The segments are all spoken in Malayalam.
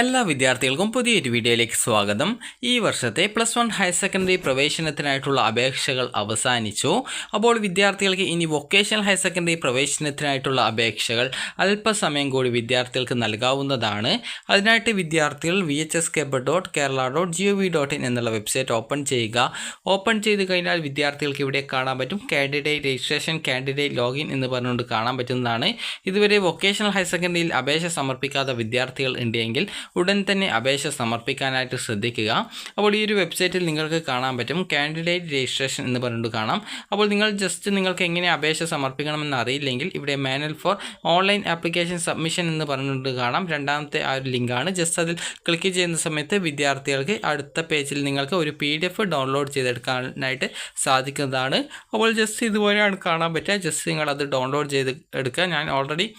എല്ലാ വിദ്യാർത്ഥികൾക്കും പുതിയൊരു വീഡിയോയിലേക്ക് സ്വാഗതം. ഈ വർഷത്തെ പ്ലസ് വൺ ഹയർ സെക്കൻഡറി പ്രവേശനത്തിനായിട്ടുള്ള അപേക്ഷകൾ അവസാനിച്ചു. അപ്പോൾ വിദ്യാർത്ഥികൾക്ക് ഇനി വൊക്കേഷണൽ ഹയർ സെക്കൻഡറി പ്രവേശനത്തിനായിട്ടുള്ള അപേക്ഷകൾ അല്പസമയം കൂടി വിദ്യാർത്ഥികൾക്ക് നൽകാവുന്നതാണ്. അതിനായിട്ട് വിദ്യാർത്ഥികൾ V H S കെബ് dot Kerala dot G O V dot in എന്നുള്ള വെബ്സൈറ്റ് ഓപ്പൺ ചെയ്യുക. ഓപ്പൺ ചെയ്ത് കഴിഞ്ഞാൽ വിദ്യാർത്ഥികൾക്ക് ഇവിടെ കാണാൻ പറ്റും. കാൻഡിഡേറ്റ് രജിസ്ട്രേഷൻ കാൻഡിഡേറ്റ് ലോഗിൻ എന്ന് പറഞ്ഞുകൊണ്ട് കാണാൻ പറ്റുന്നതാണ്. ഇതുവരെ വൊക്കേഷണൽ ഹയർ സെക്കൻഡറിയിൽ അപേക്ഷ സമർപ്പിക്കാത്ത വിദ്യാർത്ഥികൾ ഉണ്ടെങ്കിൽ ഉടൻ തന്നെ അപേക്ഷ സമർപ്പിക്കാനായിട്ട് ശ്രദ്ധിക്കുക. അപ്പോൾ ഈ ഒരു വെബ്സൈറ്റിൽ നിങ്ങൾക്ക് കാണാൻ പറ്റും. കാൻഡിഡേറ്റ് രജിസ്ട്രേഷൻ എന്ന് പറഞ്ഞിട്ട് കാണാം. അപ്പോൾ നിങ്ങൾ ജസ്റ്റ് നിങ്ങൾക്ക് എങ്ങനെ അപേക്ഷ സമർപ്പിക്കണമെന്ന് അറിയില്ലെങ്കിൽ ഇവിടെ manual for online application submission എന്ന് പറഞ്ഞിട്ട് കാണാം. രണ്ടാമത്തെ ആ ഒരു ലിങ്കാണ് ജസ്റ്റ് അതിൽ ക്ലിക്ക് ചെയ്യുന്ന സമയത്ത് വിദ്യാർത്ഥികൾക്ക് അടുത്ത പേജിൽ നിങ്ങൾക്ക് ഒരു പി ഡി എഫ് ഡൗൺലോഡ് ചെയ്തെടുക്കാനായിട്ട് സാധിക്കുന്നതാണ്. അപ്പോൾ ജസ്റ്റ് ഇതുപോലെയാണ് കാണാൻ പറ്റുക. ജസ്റ്റ് നിങ്ങൾ അത് ഡൗൺലോഡ് ചെയ്ത് എടുക്കുക. ഞാൻ ഓൾറെഡി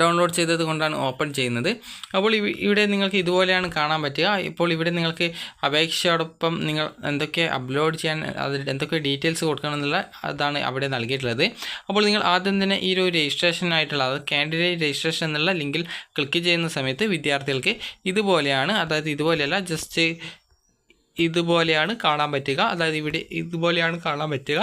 ഡൗൺലോഡ് ചെയ്തത് കൊണ്ടാണ് ഓപ്പൺ ചെയ്യുന്നത്. അപ്പോൾ ഇവിടെ നിങ്ങൾക്ക് ഇതുപോലെയാണ് കാണാൻ പറ്റുക. ഇപ്പോൾ ഇവിടെ നിങ്ങൾക്ക് അപേക്ഷയോടൊപ്പം നിങ്ങൾ എന്തൊക്കെ അപ്ലോഡ് ചെയ്യാൻ അതിൽ എന്തൊക്കെ ഡീറ്റെയിൽസ് കൊടുക്കണം എന്നുള്ള അതാണ് അവിടെ നൽകിയിട്ടുള്ളത്. അപ്പോൾ നിങ്ങൾ ആദ്യം തന്നെ ഈ ഒരു രജിസ്ട്രേഷനായിട്ടുള്ള അത് കാൻഡിഡേറ്റ് രജിസ്ട്രേഷൻ എന്നുള്ള ലിങ്കിൽ ക്ലിക്ക് ചെയ്യുന്ന സമയത്ത് വിദ്യാർത്ഥികൾക്ക് ഇതുപോലെയാണ് അതായത് ഇതുപോലെയല്ല ജസ്റ്റ് ഇതുപോലെയാണ് കാണാൻ പറ്റുക. അതായത് ഇവിടെ ഇതുപോലെയാണ് കാണാൻ പറ്റുക.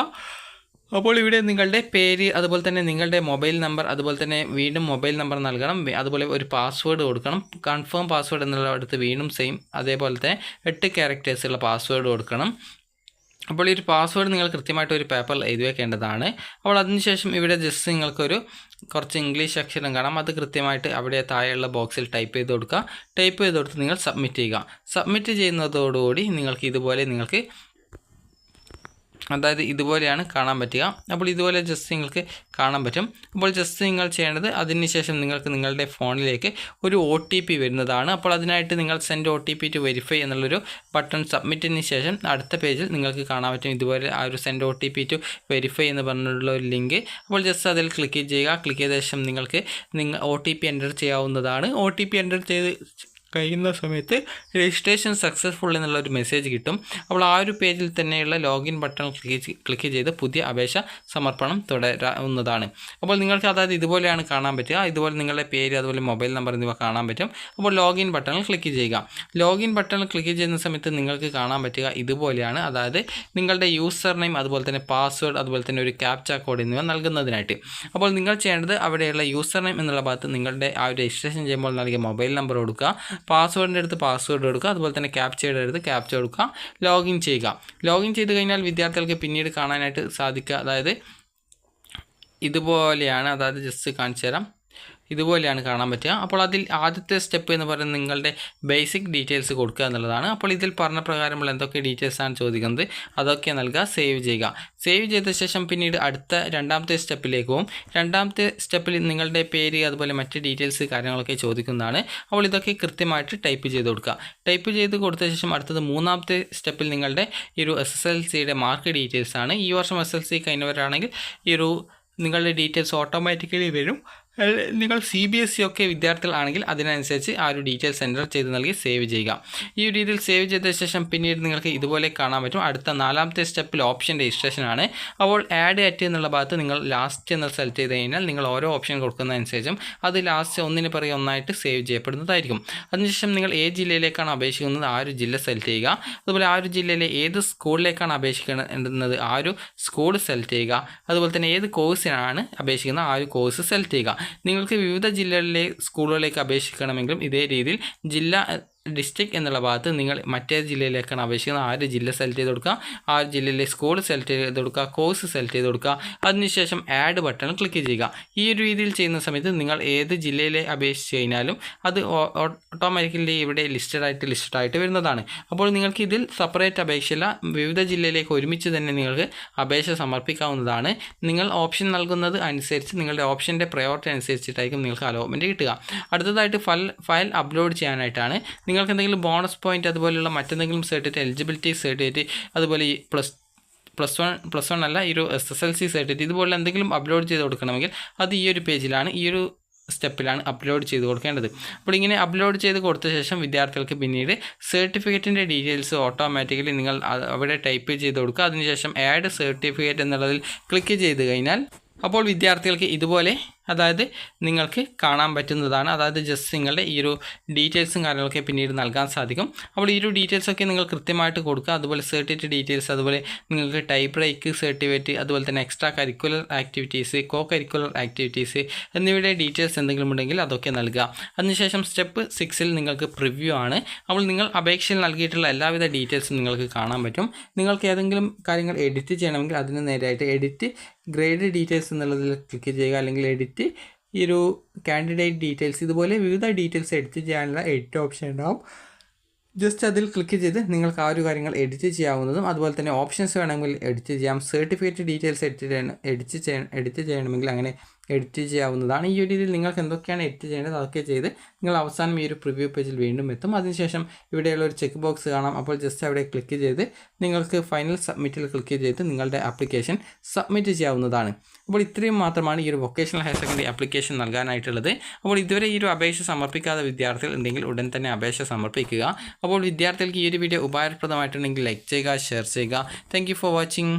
അപ്പോൾ ഇവിടെ നിങ്ങളുടെ പേര് അതുപോലെ തന്നെ നിങ്ങളുടെ മൊബൈൽ നമ്പർ അതുപോലെ തന്നെ വീണ്ടും മൊബൈൽ നമ്പർ നൽകണം. അതുപോലെ ഒരു പാസ്വേഡ് കൊടുക്കണം. കൺഫേം പാസ്വേഡ് എന്നുള്ള അടുത്ത് വീണ്ടും സെയിം അതേപോലെ തന്നെ എട്ട് ക്യാരക്ടേഴ്സുള്ള പാസ്വേഡ് കൊടുക്കണം. അപ്പോൾ ഈ ഒരു പാസ്വേഡ് നിങ്ങൾ കൃത്യമായിട്ട് ഒരു പേപ്പറിൽ എഴുതി വെക്കേണ്ടതാണ്. അപ്പോൾ അതിനുശേഷം ഇവിടെ ജസ്റ്റ് നിങ്ങൾക്കൊരു കുറച്ച് ഇംഗ്ലീഷ് അക്ഷരം കാണാം. അത് കൃത്യമായിട്ട് അവിടെ താഴെയുള്ള ബോക്സിൽ ടൈപ്പ് ചെയ്ത് കൊടുക്കുക. ടൈപ്പ് ചെയ്ത് കൊടുത്ത് നിങ്ങൾ സബ്മിറ്റ് ചെയ്യുക. സബ്മിറ്റ് ചെയ്യുന്നതോടുകൂടി നിങ്ങൾക്ക് ഇതുപോലെ നിങ്ങൾക്ക് അതായത് ഇതുപോലെയാണ് കാണാൻ പറ്റുക. അപ്പോൾ ഇതുപോലെ ജസ്റ്റ് നിങ്ങൾക്ക് കാണാൻ പറ്റും. അപ്പോൾ ജസ്റ്റ് നിങ്ങൾ ചെയ്യേണ്ടത് അതിനുശേഷം നിങ്ങൾക്ക് നിങ്ങളുടെ ഫോണിലേക്ക് ഒരു ഒ ടി പി വരുന്നതാണ്. അപ്പോൾ അതിനായിട്ട് നിങ്ങൾ send O T P to verify എന്നുള്ളൊരു ബട്ടൺ സബ്മിറ്റിന് ശേഷം അടുത്ത പേജിൽ നിങ്ങൾക്ക് കാണാൻ പറ്റും. ഇതുപോലെ ആ ഒരു send O T P to verify എന്ന് പറഞ്ഞിട്ടുള്ള ഒരു ലിങ്ക് അപ്പോൾ ജസ്റ്റ് അതിൽ ക്ലിക്ക് ചെയ്യുക. ക്ലിക്ക് ചെയ്ത ശേഷം നിങ്ങൾക്ക് നിങ്ങൾ ഒ ടി പി എന്റർ ചെയ്യാവുന്നതാണ്. ഒ ടി പി എന്റർ ചെയ്ത് കഴിയുന്ന സമയത്ത് രജിസ്ട്രേഷൻ സക്സസ്ഫുൾ എന്നുള്ള ഒരു മെസ്സേജ് കിട്ടും. അപ്പോൾ ആ ഒരു പേജിൽ തന്നെയുള്ള ലോഗിൻ ബട്ടൺ ക്ലിക്ക് ക്ലിക്ക് ചെയ്ത് പുതിയ അപേക്ഷ സമർപ്പണം തുടരാവുന്നതാണ്. അപ്പോൾ നിങ്ങൾക്ക് അതായത് ഇതുപോലെയാണ് കാണാൻ പറ്റുക. ഇതുപോലെ നിങ്ങളുടെ പേര് അതുപോലെ മൊബൈൽ നമ്പർ എന്നിവ കാണാൻ പറ്റും. അപ്പോൾ ലോഗിൻ ബട്ടണിൽ ക്ലിക്ക് ചെയ്യുക. ലോഗിൻ ബട്ടണിൽ ക്ലിക്ക് ചെയ്യുന്ന സമയത്ത് നിങ്ങൾക്ക് കാണാൻ പറ്റുക ഇതുപോലെയാണ്. അതായത് നിങ്ങളുടെ യൂസർ നെയിം അതുപോലെ തന്നെ പാസ്വേഡ് അതുപോലെ തന്നെ ഒരു ക്യാപ്ച കോഡ് എന്നിവ നൽകുന്നതിനായിട്ട്. അപ്പോൾ നിങ്ങൾ ചെയ്യേണ്ടത് അവിടെയുള്ള യൂസർ നെയിം എന്നുള്ള ഭാഗത്ത് നിങ്ങളുടെ ആ ഒരു രജിസ്ട്രേഷൻ ചെയ്യുമ്പോൾ നൽകിയ മൊബൈൽ നമ്പർ കൊടുക്കുക. പാസ്വേഡിന്റെ അടുത്ത് പാസ്വേഡ് കൊടുക്കുക അതുപോലെ തന്നെ ക്യാപ്ചയുടെ അടുത്ത് ക്യാപ്ച കൊടുക്കുക. ലോഗിൻ ചെയ്യുക. ലോഗിൻ ചെയ്ത് കഴിഞ്ഞാൽ വിദ്യാർത്ഥികൾക്ക് പിന്നീട് കാണാനായിട്ട് സാധിക്കുക. അതായത് ഇതുപോലെയാണ്. അതായത് ജസ്റ്റ് കാണിച്ചു തരാം ഇതുപോലെയാണ് കാണാൻ പറ്റുക. അപ്പോൾ അതിൽ ആദ്യത്തെ സ്റ്റെപ്പ് എന്ന് പറയുന്നത് നിങ്ങളുടെ ബേസിക് ഡീറ്റെയിൽസ് കൊടുക്കുക എന്നുള്ളതാണ്. അപ്പോൾ ഇതിൽ പറഞ്ഞ പ്രകാരമുള്ള എന്തൊക്കെ ഡീറ്റെയിൽസ് ആണ് ചോദിക്കുന്നത്? അതൊക്കെ നൽകുക സേവ് ചെയ്യുക. സേവ് ചെയ്ത ശേഷം പിന്നീട് അടുത്ത രണ്ടാമത്തെ സ്റ്റെപ്പിലേക്ക് പോകും. രണ്ടാമത്തെ സ്റ്റെപ്പിൽ നിങ്ങളുടെ പേര് അതുപോലെ മറ്റ് ഡീറ്റെയിൽസ് കാര്യങ്ങളൊക്കെ ചോദിക്കുന്നതാണ്. അപ്പോൾ ഇതൊക്കെ കൃത്യമായിട്ട് ടൈപ്പ് ചെയ്ത് കൊടുക്കുക. ടൈപ്പ് ചെയ്ത് കൊടുത്ത ശേഷം അടുത്തത് മൂന്നാമത്തെ സ്റ്റെപ്പിൽ നിങ്ങളുടെ ഈ ഒരു എസ് എസ് എൽ സിയുടെ മാർക്ക് ഡീറ്റെയിൽസ് ആണ്. ഈ വർഷം എസ് എൽ സി കഴിഞ്ഞവരാണെങ്കിൽ ഈ ഒരു നിങ്ങളുടെ ഡീറ്റെയിൽസ് ഓട്ടോമാറ്റിക്കലി വരും. നിങ്ങൾ സി ബി എസ് സി ഒക്കെ വിദ്യാർത്ഥികളാണെങ്കിൽ അതിനനുസരിച്ച് ആ ഒരു ഡീറ്റെയിൽസ് എന്റർ ചെയ്ത് നൽകി സേവ് ചെയ്യുക. ഈ ഒരു രീതിയിൽ സേവ് ചെയ്ത ശേഷം പിന്നീട് നിങ്ങൾക്ക് ഇതുപോലെ കാണാൻ പറ്റും. അടുത്ത നാലാമത്തെ സ്റ്റെപ്പിൽ ഓപ്ഷൻ രജിസ്ട്രേഷൻ ആണ്. അപ്പോൾ ആഡ് അറ്റ് എന്നുള്ള ഭാഗത്ത് നിങ്ങൾ ലാസ്റ്റ് എന്ന് സെലക്ട് ചെയ്ത് കഴിഞ്ഞാൽ നിങ്ങൾ ഓരോ ഓപ്ഷൻ കൊടുക്കുന്നതനുസരിച്ചും അത് ലാസ്റ്റ് ഒന്നിന് പിറകെ ഒന്നായിട്ട് സേവ് ചെയ്യപ്പെടുന്നതായിരിക്കും. അതിനുശേഷം നിങ്ങൾ ഏത് ജില്ലയിലേക്കാണ് അപേക്ഷിക്കുന്നത്? ആ ഒരു ജില്ല സെലക്ട് ചെയ്യുക. അതുപോലെ ആ ഒരു ജില്ലയിലെ ഏത് സ്കൂളിലേക്കാണ് അപേക്ഷിക്കേണ്ടത്? ആ ഒരു സ്കൂൾ സെലക്ട് ചെയ്യുക. അതുപോലെ തന്നെ ഏത് കോഴ്സിനാണ് അപേക്ഷിക്കുന്നത്? ആ ഒരു കോഴ്സ് സെലക്ട് ചെയ്യുക. നിങ്ങൾക്ക് വിവിധ ജില്ലകളിലെ സ്കൂളുകളിലേക്ക് അപേക്ഷിക്കണമെങ്കിലും ഇതേ രീതിയിൽ ജില്ല ഡിസ്ട്രിക്ട് എന്നുള്ള ഭാഗത്ത് നിങ്ങൾ മറ്റേ ജില്ലയിലേക്കാണ് അപേക്ഷിക്കുന്നത്. ആ ഒരു ജില്ല സെലക്ട് ചെയ്ത് കൊടുക്കുക. ആ ഒരു ജില്ലയിലെ സ്കൂൾ സെലക്ട് ചെയ്ത് കൊടുക്കുക. കോഴ്സ് സെലക്ട് ചെയ്ത് കൊടുക്കുക. അതിനുശേഷം ആഡ് ബട്ടൺ ക്ലിക്ക് ചെയ്യുക. ഈ ഒരു രീതിയിൽ ചെയ്യുന്ന സമയത്ത് നിങ്ങൾ ഏത് ജില്ലയിലെ അപേക്ഷിച്ച് കഴിഞ്ഞാലും അത് ഓട്ടോമാറ്റിക്കലി ഇവിടെ ലിസ്റ്റഡ് ആയിട്ട് ലിസ്റ്റഡ് ആയിട്ട് വരുന്നതാണ്. അപ്പോൾ നിങ്ങൾക്ക് ഇതിൽ സെപ്പറേറ്റ് അപേക്ഷയില്ല. വിവിധ ജില്ലയിലേക്ക് ഒരുമിച്ച് തന്നെ നിങ്ങൾക്ക് അപേക്ഷ സമർപ്പിക്കാവുന്നതാണ്. നിങ്ങൾ ഓപ്ഷൻ നൽകുന്നത് അനുസരിച്ച് നിങ്ങളുടെ ഓപ്ഷന്റെ പ്രയോറിറ്റി അനുസരിച്ചിട്ടായിരിക്കും നിങ്ങൾക്ക് അലോട്ട്മെന്റ് കിട്ടുക. അടുത്തതായിട്ട് ഫയൽ ഫയൽ അപ്ലോഡ് ചെയ്യാനായിട്ടാണ് നിങ്ങൾക്ക് എന്തെങ്കിലും ബോണസ് പോയിന്റ് അതുപോലെയുള്ള മറ്റെന്തെങ്കിലും സർട്ടിഫിക്കറ്റ് എലിജിബിലിറ്റി സർട്ടിഫിക്കറ്റ് അതുപോലെ ഈ plus plus one plus one അല്ല ഈ ഒരു S S L C certificate ഇതുപോലെ എന്തെങ്കിലും അപ്ലോഡ് ചെയ്ത് കൊടുക്കണമെങ്കിൽ അത് ഈ ഒരു പേജിലാണ് ഈ ഒരു സ്റ്റെപ്പിലാണ് അപ്ലോഡ് ചെയ്ത് കൊടുക്കേണ്ടത്. അപ്പോൾ ഇങ്ങനെ അപ്ലോഡ് ചെയ്ത് കൊടുത്ത ശേഷം വിദ്യാർത്ഥികൾക്ക് പിന്നീട് സർട്ടിഫിക്കറ്റിന്റെ ഡീറ്റെയിൽസ് ഓട്ടോമാറ്റിക്കലി നിങ്ങൾ അവിടെ ടൈപ്പ് ചെയ്ത് കൊടുക്കുക. അതിനുശേഷം ആഡ് സർട്ടിഫിക്കറ്റ് എന്നുള്ളതിൽ ക്ലിക്ക് ചെയ്ത് കഴിഞ്ഞാൽ അപ്പോൾ വിദ്യാർത്ഥികൾക്ക് ഇതുപോലെ അതായത് നിങ്ങൾക്ക് കാണാൻ പറ്റുന്നതാണ്. അതായത് ജസ്റ്റ് നിങ്ങളുടെ ഈ ഒരു ഡീറ്റെയിൽസും കാര്യങ്ങളൊക്കെ പിന്നീട് നൽകാൻ സാധിക്കും. അപ്പോൾ ഈ ഒരു ഡീറ്റെയിൽസ് ഒക്കെ നിങ്ങൾ കൃത്യമായിട്ട് കൊടുക്കുക. അതുപോലെ സർട്ടിഫിക്കറ്റ് ഡീറ്റെയിൽസ് അതുപോലെ നിങ്ങൾക്ക് ടൈപ്പ് ബ്രേക്ക് സർട്ടിഫിക്കറ്റ് അതുപോലെ തന്നെ extra curricular activities co curricular activities എന്നിവയുടെ ഡീറ്റെയിൽസ് എന്തെങ്കിലും ഉണ്ടെങ്കിൽ അതൊക്കെ നൽകുക. അതിനുശേഷം സ്റ്റെപ്പ് സിക്സിൽ നിങ്ങൾക്ക് പ്രിവ്യൂ ആണ്. അപ്പോൾ നിങ്ങൾ അപേക്ഷയിൽ നൽകിയിട്ടുള്ള എല്ലാവിധ ഡീറ്റെയിൽസും നിങ്ങൾക്ക് കാണാൻ പറ്റും. നിങ്ങൾക്ക് ഏതെങ്കിലും കാര്യങ്ങൾ എഡിറ്റ് ചെയ്യണമെങ്കിൽ അതിന് നേരായിട്ട് എഡിറ്റ് ഗ്രേഡ് ഡീറ്റെയിൽസ് എന്നുള്ളതിൽ ക്ലിക്ക് ചെയ്യുക. അല്ലെങ്കിൽ എഡിറ്റ് ഈ ഒരു കാൻഡിഡേറ്റ് ഡീറ്റെയിൽസ് ഇതുപോലെ വിവിധ ഡീറ്റെയിൽസ് എഡിറ്റ് ചെയ്യാനുള്ള എഡിറ്റ് ഓപ്ഷൻ ഉണ്ടാവും. ജസ്റ്റ് അതിൽ ക്ലിക്ക് ചെയ്ത് നിങ്ങൾക്ക് ആ ഒരു കാര്യങ്ങൾ എഡിറ്റ് ചെയ്യാവുന്നതും അതുപോലെ തന്നെ ഓപ്ഷൻസ് വേണമെങ്കിൽ എഡിറ്റ് ചെയ്യാം. സർട്ടിഫിക്കറ്റ് ഡീറ്റെയിൽസ് എഡിറ്റ് ചെയ്യണം എഡിറ്റ് ചെയ്യണം എഡിറ്റ് ചെയ്യണമെങ്കിൽ അങ്ങനെ എഡിറ്റ് ചെയ്യാവുന്നതാണ്. ഈ ഒരു രീതിയിൽ നിങ്ങൾക്ക് എന്തൊക്കെയാണ് എഡിറ്റ് ചെയ്യേണ്ടത് അതൊക്കെ ചെയ്ത് നിങ്ങൾ അവസാനം ഈ ഒരു പ്രിവ്യൂ പേജിൽ വീണ്ടും എത്തും. അതിനുശേഷം ഇവിടെയുള്ള ഒരു ചെക്ക് ബോക്സ് കാണാം. അപ്പോൾ ജസ്റ്റ് അവിടെ ക്ലിക്ക് ചെയ്ത് നിങ്ങൾക്ക് ഫൈനൽ സബ്മിറ്റിൽ ക്ലിക്ക് ചെയ്ത് നിങ്ങളുടെ ആപ്ലിക്കേഷൻ സബ്മിറ്റ് ചെയ്യാവുന്നതാണ്. അപ്പോൾ ഇത്രയും മാത്രമാണ് ഈ ഒരു വൊക്കേഷണൽ ഹയർ സെക്കൻഡറി ആപ്ലിക്കേഷൻ നൽകാനായിട്ടുള്ളത്. അപ്പോൾ ഇതുവരെ ഈ ഒരു അപേക്ഷ സമർപ്പിക്കാത്ത വിദ്യാർത്ഥികൾ ഉണ്ടെങ്കിൽ ഉടൻ തന്നെ അപേക്ഷ സമർപ്പിക്കുക. അപ്പോൾ വിദ്യാർത്ഥികൾക്ക് ഈ ഒരു വീഡിയോ ഉപകാരപ്രദമായിട്ടുണ്ടെങ്കിൽ ലൈക്ക് ചെയ്യുക ഷെയർ ചെയ്യുക. Thank for watching